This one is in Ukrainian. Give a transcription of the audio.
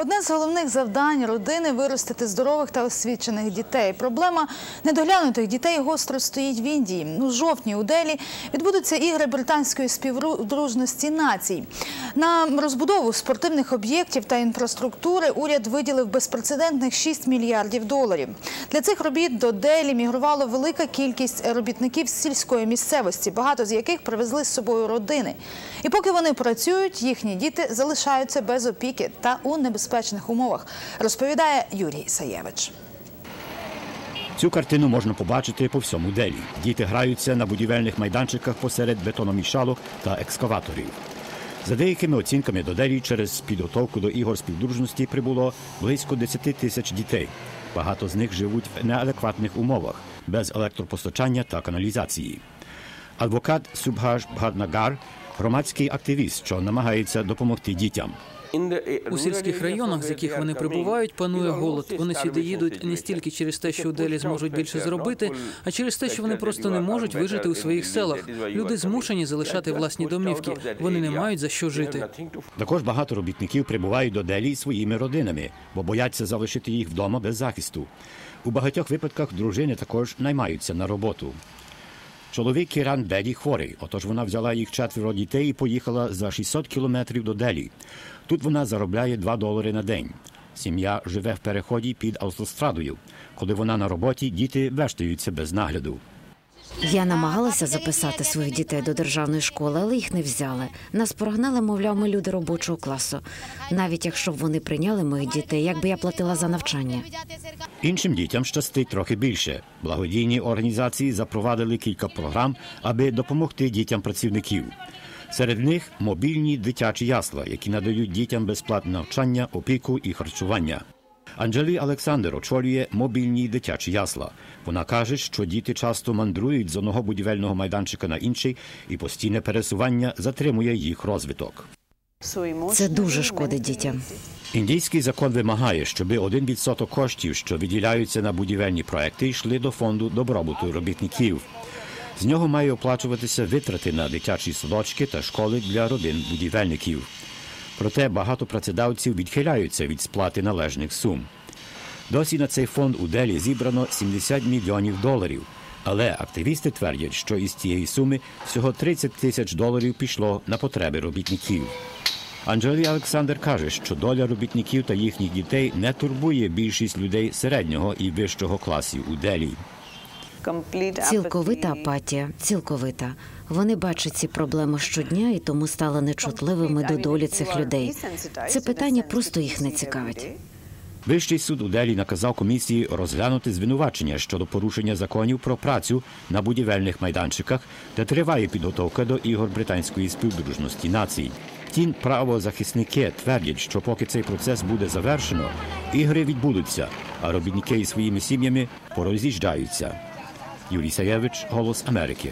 Одне з головних завдань родини виростити здорових та освічених дітей. Проблема недоглянутих дітей гостро стоїть в Індії. У жовтні у Делі відбудуться ігри британської співдружності націй. На розбудову спортивних об'єктів та інфраструктури уряд виділив безпрецедентних 6 мільярдів доларів. Для цих робіт до Делі мігрувала велика кількість робітників з сільської місцевості, багато з яких привезли з собою родини. І поки вони працюють, їхні діти залишаються без опіки та у небезпечних умовах, розповідає Юрій Саєвич. Цю картину можна побачити по всьому Делі. Діти граються на будівельних майданчиках посеред бетономішалок та екскаваторів. За деякими оцінками до Делі через підготовку до ігор співдружності прибуло близько 10 тисяч дітей. Багато з них живуть в неадекватних умовах, без електропостачання та каналізації. Адвокат Субхаш Бхаднагар – громадський активіст, що намагається допомогти дітям. У сільських районах, з яких вони прибувають, панує голод. Вони сюди їдуть не стільки через те, що у Делі зможуть більше заробити, а через те, що вони просто не можуть вижити у своїх селах. Люди змушені залишати власні домівки. Вони не мають за що жити. Також багато робітників прибувають до Делі своїми родинами, бо бояться залишити їх вдома без захисту. У багатьох випадках дружини також наймаються на роботу. Чоловік Кіран Беді хворий, отож вона взяла їх четверо дітей і поїхала за 600 кілометрів до Делі. Тут вона заробляє 2 долари на день. Сім'я живе в переході під автострадою. Коли вона на роботі, діти вештаються без нагляду. Я намагалася записати своїх дітей до державної школи, але їх не взяли. Нас прогнали, мовляв, ми люди робочого класу. Навіть якщо б вони прийняли моїх дітей, як би я платила за навчання. Іншим дітям щастить трохи більше. Благодійні організації запровадили кілька програм, аби допомогти дітям працівників. Серед них мобільні дитячі ясла, які надають дітям безплатне навчання, опіку і харчування. Анджелі Олександр очолює мобільні дитячі ясла. Вона каже, що діти часто мандрують з одного будівельного майданчика на інший, і постійне пересування затримує їх розвиток. Це дуже шкодить дітям. Індійський закон вимагає, щоб один відсоток коштів, що виділяються на будівельні проекти, йшли до фонду добробуту робітників. З нього має оплачуватися витрати на дитячі садочки та школи для родин будівельників. Проте багато працедавців відхиляються від сплати належних сум. Досі на цей фонд у Делі зібрано 70 мільйонів доларів. Але активісти твердять, що із цієї суми всього 30 тисяч доларів пішло на потреби робітників. Анджелі Олександр каже, що доля робітників та їхніх дітей не турбує більшість людей середнього і вищого класів у Делі. Цілковита апатія, цілковита. Вони бачать ці проблеми щодня і тому стали нечутливими до долі цих людей. Це питання просто їх не цікавить. Вищий суд у Делі наказав комісії розглянути звинувачення щодо порушення законів про працю на будівельних майданчиках, де триває підготовка до ігор британської співдружності націй. Втім, правозахисники твердять, що поки цей процес буде завершено, ігри відбудуться, а робітники із своїми сім'ями пороз'їжджаються. Юрій Саєвич, Голос Америки.